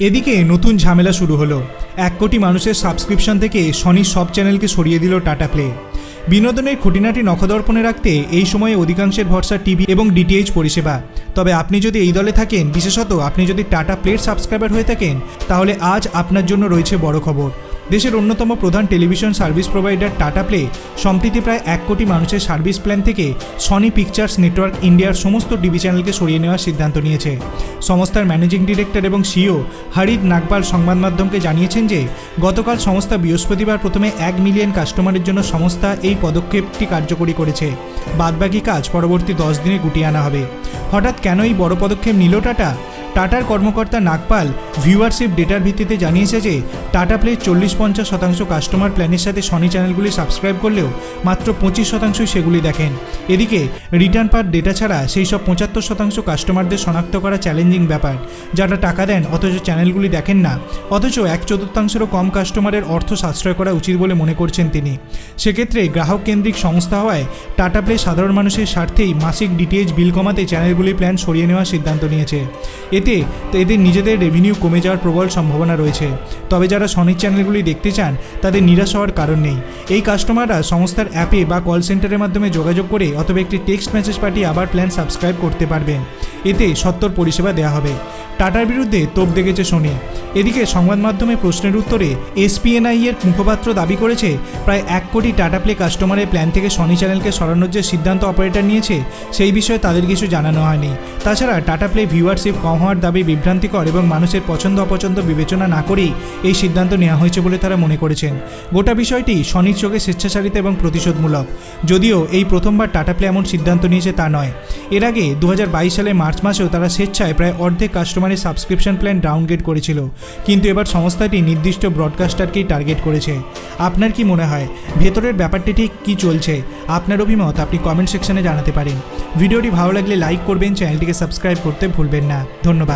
এদিকে নতুন ঝামেলা শুরু হলো। এক কোটি মানুষের সাবস্ক্রিপশন থেকে সনির সব চ্যানেলকে সরিয়ে দিল টাটা প্লে বিনোদনের খুঁটিনাটি নখদর্পণে রাখতে এই সময়ে অধিকাংশের ভরসা টিভি এবং ডিটিএইচ পরিষেবা। তবে আপনি যদি এই দলে থাকেন, বিশেষত আপনি যদি টাটা প্লের সাবস্ক্রাইবার হয়ে থাকেন, তাহলে আজ আপনার জন্য রয়েছে বড় খবর। দেশের অন্যতম প্রধান television service provider Tata Play সম্প্রতি প্রায় এক কোটি মানুষের সার্ভিস প্ল্যান থেকে সনি পিকচার্স নেটওয়ার্ক ইন্ডিয়ার সমস্ত টিভি চ্যানেলকে সরিয়ে নেওয়ার সিদ্ধান্ত নিয়েছে। সংস্থার ম্যানেজিং ডিরেক্টর এবং সিও হারিদ নাগপাল সংবাদ মাধ্যমকে জানিয়েছেন যে, গতকাল সংস্থা বৃহস্পতিবার প্রথমে এক মিলিয়ন কাস্টমারের জন্য সংস্থা এই পদক্ষেপটি কার্যকরী করেছে। বাদবাকি কাজ পরবর্তী দশ দিনে গুটিয়ে আনা হবে। হঠাৎ কেন এই বড় পদক্ষেপ নিল টাটা? টাটার কর্মকর্তা নাগপাল ভিউয়ারশিপ ডেটার ভিত্তিতে জানিয়েছে যে, টাটা প্লে চল্লিশ পঞ্চাশ শতাংশ কাস্টমার প্ল্যানের সাথে সনি চ্যানেলগুলি সাবস্ক্রাইব করলেও মাত্র পঁচিশ শতাংশই সেগুলি দেখেন। এদিকে, রিটার্ন পার ডেটা ছাড়া সেই সব পঁচাত্তর শতাংশ কাস্টমারদের শনাক্ত করা চ্যালেঞ্জিং ব্যাপার, যারা টাকা দেন অথচ চ্যানেলগুলি দেখেন না। অথচ এক চতুর্থাংশেরও কম কাস্টমারের অর্থ সাশ্রয় করা উচিত বলে মনে করছেন তিনি। সেক্ষেত্রে গ্রাহক কেন্দ্রিক সংস্থা হওয়ায় টাটা প্লে সাধারণ মানুষের স্বার্থেই মাসিক ডিটিএইচ বিল কমাতে চ্যানেলগুলির প্ল্যান সরিয়ে নেওয়ার সিদ্ধান্ত নিয়েছে। এতে এদের নিজেদের রেভিনিউ কমে যাওয়ার প্রবল সম্ভাবনা রয়েছে। তবে যারা সনির চ্যানেলগুলি দেখতে চান, তাদের নিরাশ হওয়ার কারণ নেই। এই কাস্টমাররা সংস্থার অ্যাপে বা কল সেন্টারের মাধ্যমে যোগাযোগ করে অথবা একটি টেক্সট মেসেজ পাঠিয়ে আবার প্ল্যান সাবস্ক্রাইব করতে পারবেন। এতে সত্তর পরিষেবা দেওয়া হবে। টাটার বিরুদ্ধে তোপ দেখেছে সোনি। এদিকে সংবাদ মাধ্যমে প্রশ্নের উত্তরে এসপিএনআই এর মুখপাত্র দাবি করেছে, প্রায় এক কোটি টাটা প্লে কাস্টমারের প্ল্যান থেকে সনি চ্যানেলকে সরানোর যে সিদ্ধান্ত অপারেটর নিয়েছে, সেই বিষয়ে তাদের কিছু জানানো হয়নি। তাছাড়া টাটা প্লে ভিউয়ারশিপ কম হওয়ার দাবি বিভ্রান্তিকর এবং মানুষের পছন্দ অপছন্দ বিবেচনা না করেই এই সিদ্ধান্ত নেওয়া হয়েছে বলে তারা মনে করেছেন। গোটা বিষয়টি সনির চোখে স্বেচ্ছাচারিতা এবং প্রতিশোধমূলক। যদিও এই প্রথমবার টাটা প্লে এমন সিদ্ধান্ত নিয়েছে তা নয়। এর আগে দু হাজার বাইশ সালের মার্চ মাসেও তারা স্বেচ্ছায় প্রায় অর্ধেক কাস্টমারের সাবস্ক্রিপশন প্ল্যান ডাউনগ্রেড করেছিল। কিন্তু এবার সংস্থাটি নির্দিষ্ট ব্রডকাস্টারকেই টার্গেট করেছে। আপনার কি মনে হয়? ভেতরের ব্যাপারটি ঠিক কী চলছে? আপনার অভিমত আপনি কমেন্ট সেকশনে জানাতে পারেন। ভিডিওটি ভালো লাগলে লাইক করবেন, চ্যানেলটিকে সাবস্ক্রাইব করতে ভুলবেন না। ধন্যবাদ।